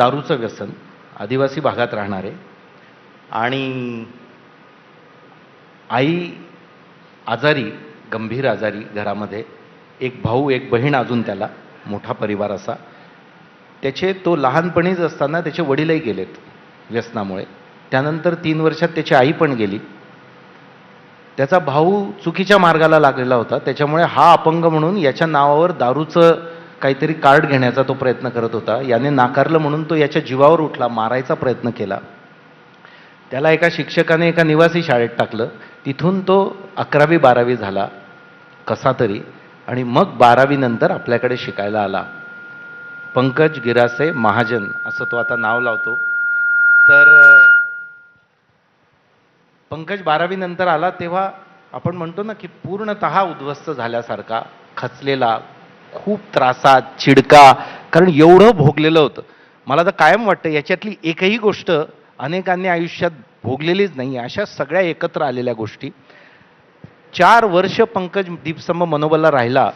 दारूचं व्यसन आदिवासी भागात राहणारे आणि आई आजारी गंभीर आजारी घरामध्ये एक भाऊ एक बहीण अजून त्याला मोठा परिवार असा. त्याचे तो लहानपणीच असताना त्याचे वडीलही गेलेत व्यसनामुळे. त्यानंतर तीन वर्षात त्याची आई पण गेली. त्याचा भाऊ चुकीच्या मार्गाला लागलेला होता. त्याच्यामुळे हा अपंग म्हणून याच्या नावावर दारूचं काहीतरी कार्ड घेण्याचा तो प्रयत्न करत होता. याने नाकारलं म्हणून तो याच्या जीवावर उठला मारायचा प्रयत्न केला. त्याला एका शिक्षकाने एका निवासी शाळेत टाकलं. तिथून तो अकरावी बारावी झाला कसा तरी. आणि मग बारावीनंतर आपल्याकडे शिकायला आला. पंकज गिरासे महाजन असं तो आता नाव लावतो. तर पंकज बारावीनंतर आला तेव्हा आपण म्हणतो ना की पूर्णतः उद्ध्वस्त झाल्यासारखा खचलेला खूप त्रासात चिडका कारण एवढं भोगलेलं होतं. मला तर कायम वाटतं याच्यातली एकही गोष्ट अनेकांनी आयुष्यात भोगलेलीच नाही अशा सगळ्या एकत्र आलेल्या गोष्टी. चार वर्ष पंकज दीपस्तंभ मनोबलला राहिला.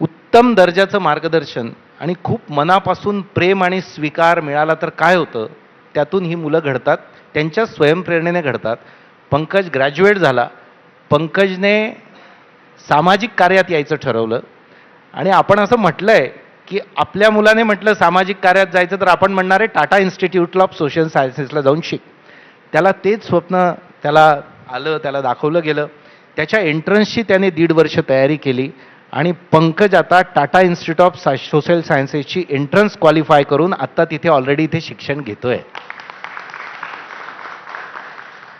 उत्तम दर्जाचं मार्गदर्शन आणि खूप मनापासून प्रेम आणि स्वीकार मिळाला तर काय होतं? त्यातून ही मुलं घडतात त्यांच्या स्वयंप्रेरणेने घडतात. पंकज ग्रॅज्युएट झाला. पंकजने सामाजिक कार्यात यायचं ठरवलं. आणि आपण असं म्हटलं आहे की आपल्या मुलाने म्हटलं सामाजिक कार्यात जायचं तर आपण म्हणणार आहे टाटा इन्स्टिट्यूट ऑफ सोशल सायन्सेसला जाऊन शिक. त्याला तेच स्वप्न त्याला आलं त्याला दाखवलं गेलं. त्याच्या एंट्रन्सची त्याने दीड वर्ष तयारी केली आणि पंकज आता टाटा इन्स्टिट्यूट ऑफ सा सोशल सायन्सेसची एंट्रन्स क्वालिफाय करून आत्ता तिथे ऑलरेडी इथे शिक्षण घेतोय.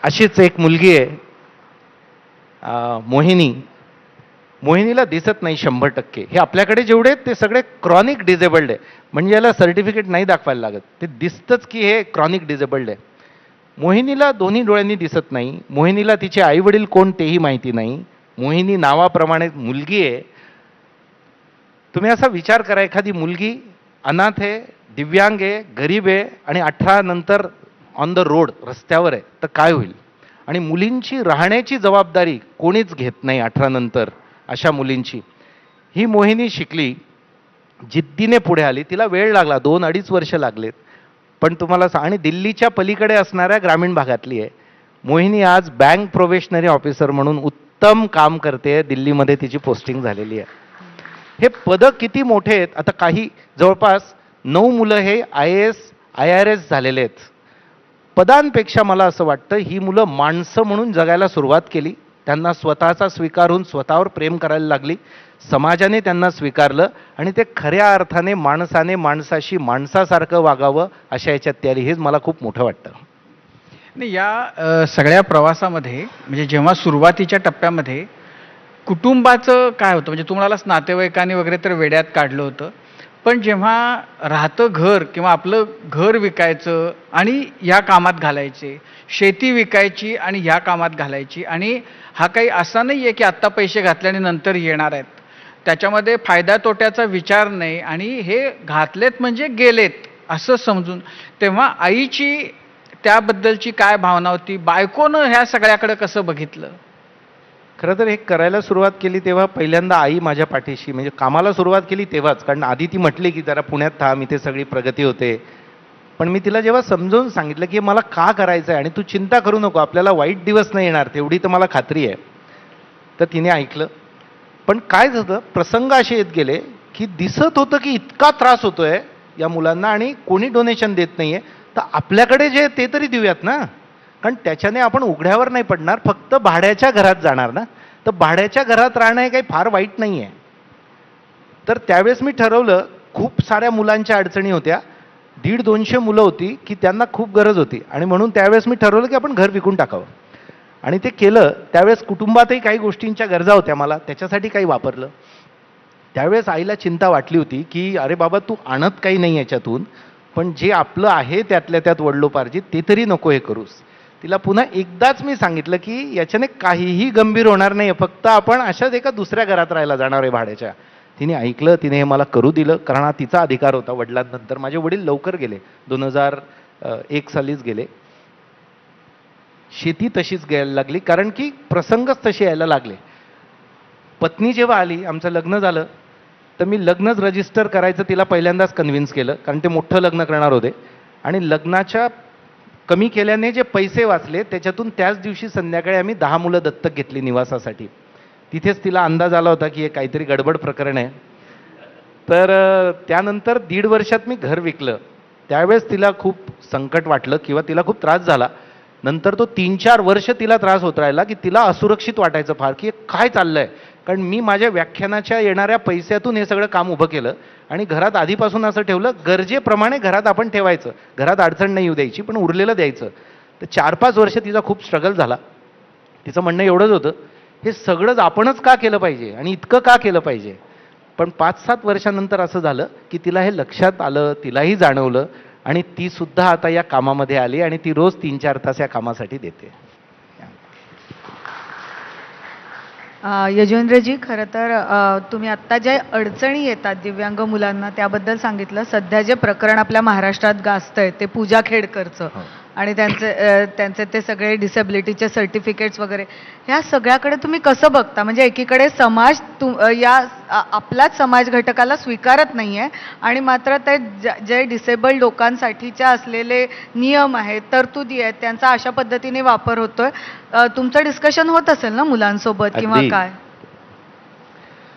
अशीच एक मुलगी आहे मोहिनी. मोहिनीला दिसत नाही शंभर टक्के. हे आपल्याकडे जेवढे ते सगळे क्रॉनिक डिझेबल्ड आहे. म्हणजे याला सर्टिफिकेट नाही दाखवायला लागत. ते दिसतंच की हे क्रॉनिक डिझेबल्ड आहे. मोहिनीला दोन्ही डोळ्यांनी दिसत नाही. मोहिनीला तिचे आईवडील कोण तेही माहिती नाही. मोहिनी नावाप्रमाणे मुलगी आहे. तुम्ही असा विचार करा एखादी मुलगी अनाथ आहे दिव्यांग आहे गरीब आहे आणि अठरा नंतर ऑन द रोड रस्त्यावर आहे तर काय होईल? आणि मुलींची राहण्याची जबाबदारी कोणीच घेत नाही अठरा नंतर. अशा मुलींची. ही मोहिनी शिकली जिद्दीने पुढे आली. तिला वेळ लागला दोन अडीच वर्ष लागलेत. पण तुम्हाला आणि दिल्लीच्या पलीकडे असणाऱ्या ग्रामीण भागातली आहे. मोहिनी आज बँक प्रोबेशनरी ऑफिसर म्हणून उत्तम काम करते दिल्लीमध्ये तिची पोस्टिंग झालेली आहे. हे पदं किती मोठे आहेत? आता काही जवळपास नऊ मुलं हे I S I R S झालेले आहेत. पदांपेक्षा मला असं वाटतं ही मुलं माणसं म्हणून जगायला सुरुवात केली. त्यांना स्वतःचा स्वीकारून स्वतःवर प्रेम करायला लागली. समाजाने त्यांना स्वीकारलं आणि ते खऱ्या अर्थाने माणसाने माणसाशी माणसासारखं वागावं अशा याच्यात ते आली. हेच मला खूप मोठं वाटतं. नाही या सगळ्या प्रवासामध्ये म्हणजे जेव्हा सुरुवातीच्या टप्प्यामध्ये कुटुंबाचं काय होतं? म्हणजे तुम्हालाच नातेवाईकांनी वगैरे तर वेड्यात काढलं होतं. पण जेव्हा राहतं घर किंवा आपलं घर विकायचं आणि या कामात घालायचे शेती विकायची आणि ह्या कामात घालायची आणि हा काही असा नाही आहे की आत्ता पैसे घातल्याने नंतर येणार आहेत. त्याच्यामध्ये फायदा तोट्याचा विचार नाही आणि हे घातलेत म्हणजे गेलेत असं समजून तेव्हा आईची त्याबद्दलची काय भावना होती बायकोनं ह्या सगळ्याकडे कसं बघितलं? खरं तर हे करायला सुरुवात केली तेव्हा पहिल्यांदा आई माझ्या पाठीशी म्हणजे कामाला सुरुवात केली तेव्हाच. कारण आधी ती म्हटली की जरा पुण्यात थांब इथे सगळी प्रगती होते. पण मी तिला जेव्हा समजावून सांगितलं की मला का करायचं आहे आणि तू चिंता करू नको आपल्याला वाईट दिवस नाही येणार तेवढी तर मला खात्री आहे. तर तिने ऐकलं. पण काय झालं? प्रसंग असे येत गेले की दिसत होतं की इतका त्रास होतोय या मुलांना आणि कोणी डोनेशन देत नाही आहे तर आपल्याकडे जे ते तरी देऊयात ना? कारण त्याच्याने आपण उघड्यावर नाही पडणार फक्त भाड्याच्या घरात जाणार ना? तर भाड्याच्या घरात राहणं हे काही फार वाईट नाही आहे तर त्यावेळेस मी ठरवलं खूप साऱ्या मुलांच्या अडचणी होत्या. दीड दोनशे मुलं होती की त्यांना खूप गरज होती. आणि म्हणून त्यावेळेस मी ठरवलं की आपण घर विकून टाकावं. आणि ते केलं. त्यावेळेस कुटुंबातही काही गोष्टींच्या गरजा होत्या मला. त्याच्यासाठी काही वापरलं. त्यावेळेस आईला चिंता वाटली होती की अरे बाबा तू आणत काही नाही याच्यातून. पण जे आपलं आहे त्यातल्या त्यात वडलोपार्जित ते तरी नको हे करूस. तिला पुन्हा एकदाच मी सांगितलं की याच्याने काहीही गंभीर होणार नाही फक्त आपण अशाच एका दुसऱ्या घरात राहायला जाणार आहे भाड्याच्या. तिने ऐकलं तिने हे मला करू दिलं कारण हा तिचा अधिकार होता वडिलांनंतर. माझे वडील लवकर गेले. दोन हजार एक सालीच गेले. शेती तशीच घ्यायला लागली कारण की प्रसंगच तसे यायला लागले. पत्नी जेव्हा आली आमचं लग्न झालं तर मी लग्नच रजिस्टर करायचं तिला पहिल्यांदाच कन्व्हिन्स केलं कारण ते मोठं लग्न करणार होते. आणि लग्नाच्या कमी केल्याने जे पैसे वाचले त्याच्यातून त्याच दिवशी संध्याकाळी आम्ही दहा मुलं दत्तक घेतली निवासासाठी. तिथेच तिला अंदाज आला होता की हे काहीतरी गडबड प्रकरण आहे. तर त्यानंतर दीड वर्षात मी घर विकलं. त्यावेळेस तिला खूप संकट वाटलं किंवा तिला खूप त्रास झाला. नंतर तो तीन चार वर्ष तिला त्रास होत राहिला की तिला असुरक्षित वाटायचं फार की हे काय चाललंय? कारण मी माझ्या व्याख्यानाच्या येणाऱ्या पैशातून हे सगळं काम उभं केलं आणि घरात आधीपासून असं ठेवलं गरजेप्रमाणे घरात आपण ठेवायचं. घरात अडचण नाही येऊ द्यायची पण उरलेलं द्यायचं. तर चार पाच वर्ष तिचा खूप स्ट्रगल झाला. तिचं म्हणणं एवढंच होतं हे सगळंच आपणच का केलं पाहिजे आणि इतकं का केलं पाहिजे? पण पाच सात वर्षानंतर असं झालं की तिला हे लक्षात आलं तिलाही जाणवलं आणि तीसुद्धा आता या कामामध्ये आली आणि ती रोज तीन चार तास या कामासाठी देते. यजवेंद्रजी खरं तर तुम्ही आत्ता ज्या अडचणी येतात दिव्यांग मुलांना त्याबद्दल सांगितलं. सध्या जे प्रकरण आपल्या महाराष्ट्रात गाजतंय ते पूजा खेडकरचं. हो. आणि त्यांचे त्यांचे ते सगळे डिसेबिलिटीचे सर्टिफिकेट्स वगैरे ह्या सगळ्याकडे तुम्ही कसं बघता? म्हणजे एकीकडे समाज तु अ, या आपलाच समाज घटकाला स्वीकारत नाही आहे आणि मात्र ते ज- जे डिसेबल्ड लोकांसाठीच्या असलेले नियम आहेत तरतुदी आहेत त्यांचा अशा पद्धतीने वापर होतोय. तुमचं डिस्कशन होत असेल ना मुलांसोबत किंवा. काय?